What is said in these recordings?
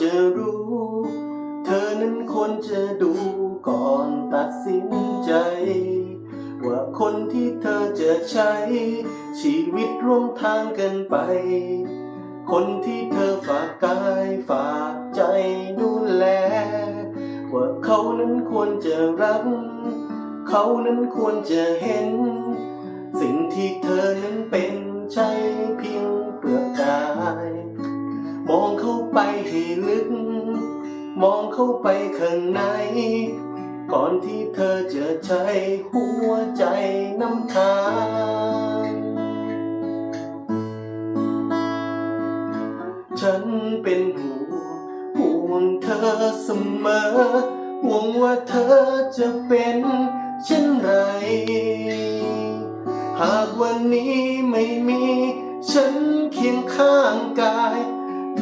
จะรู้ เธอนั้นควรจะดูก่อนตัดสินใจ ว่าคนที่เธอจะใช้ ชีวิตร่วมทางกันไป คนที่เธอฝากกายฝากใจดูแล ว่าเขานั้นควรจะรัก เขานั้นควรจะเห็น สิ่งที่เธอนั้นเป็นใช่เพียงเปลือกกาย ลึก มองเข้าไปข้างใน ก่อนที่เธอจะใช้หัวใจนำทางฉันเป็นห่วงห่วงเธอเสมอห่วงว่าเธอจะเป็นเช่นไร หากวันนี้ไม่มี ฉันเคียงข้างกาย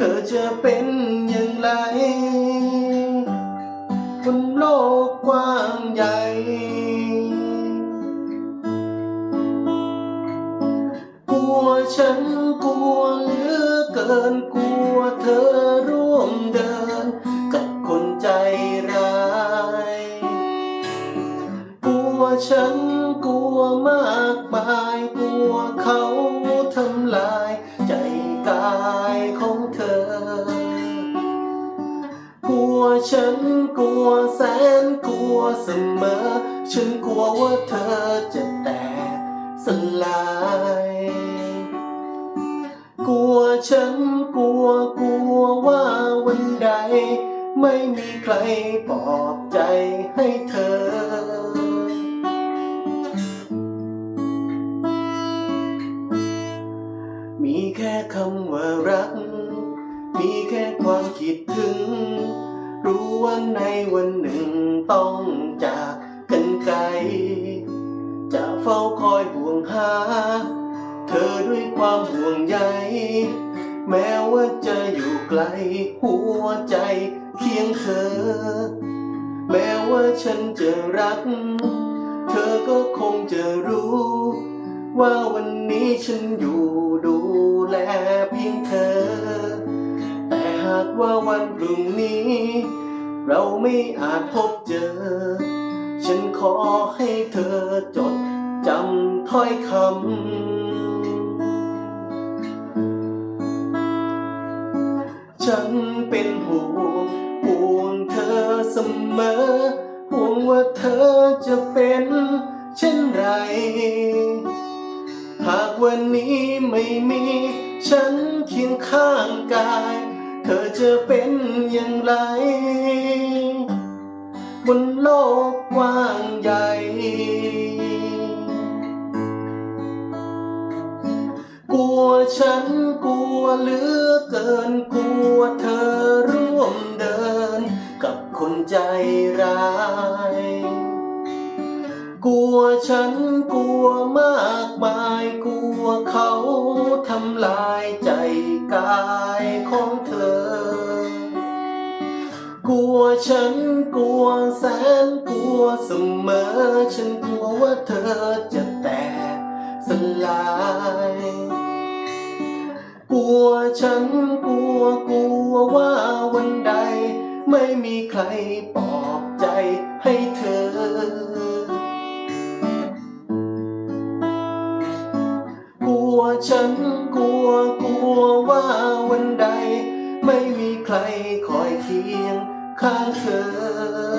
ธอจะเป็นอย่างไร บนโลกกว้างใหญ่ กลัวฉันกลัวเหลือเกินกลัวเธอร่วมเดิน กับคนใจร้าย กลัวฉันกลัวมากมาย กลัวเขาทำลายใจ กายของเธอกลัวฉันกลัวแสนกลัวเสมอ ฉันกลัวว่าเธอจะแตกสลายกลัวฉันกลัวกลัวว่าวันใด ไม่มีใครปลอบใจให้เธอ ว่ารัก มีแค่ความคิดถึง รู้ว่าในวันหนึ่งต้องจากกันไกล จะเฝ้าคอยห่วงหา เธอด้วยความห่วงใย แม้ว่าจะอยู่ไกล หัวใจเคียงเธอ แม้ว่าฉันจะรัก เธอก็คงจะรู้ ว่าวันนี้ฉันอยู่ดูแลเพียงเธอ แต่หากว่าวันพรุ่งนี้ เราไม่อาจพบเจอ ฉันขอให้เธอจดจำถ้อยคำ ฉันเป็นห่วงห่วงเธอเสมอ ห่วงว่าเธอจะเป็นเช่นไร วันนี้ไม่มี ฉันเคียงข้างกาย เธอจะเป็นอย่างไร บนโลกกว้างใหญ่ กลัวฉันกลัวเหลือเกิน กลัวเธอร่วมเดิน กับคนใจร้าย กลัวฉันกลัวมากมายกลัวเขาทำลายใจกายของเธอ กลัวฉันกลัวแสนกลัวเสมอ ฉันกลัวว่าเธอจะแตกสลายกลัวฉันกลัวกลัวว่าวันใด ไม่มีใครปลอบใจให้ ฉันกลัวกลัวว่าวันใด ไม่มีใครคอยเคียงข้างเธอ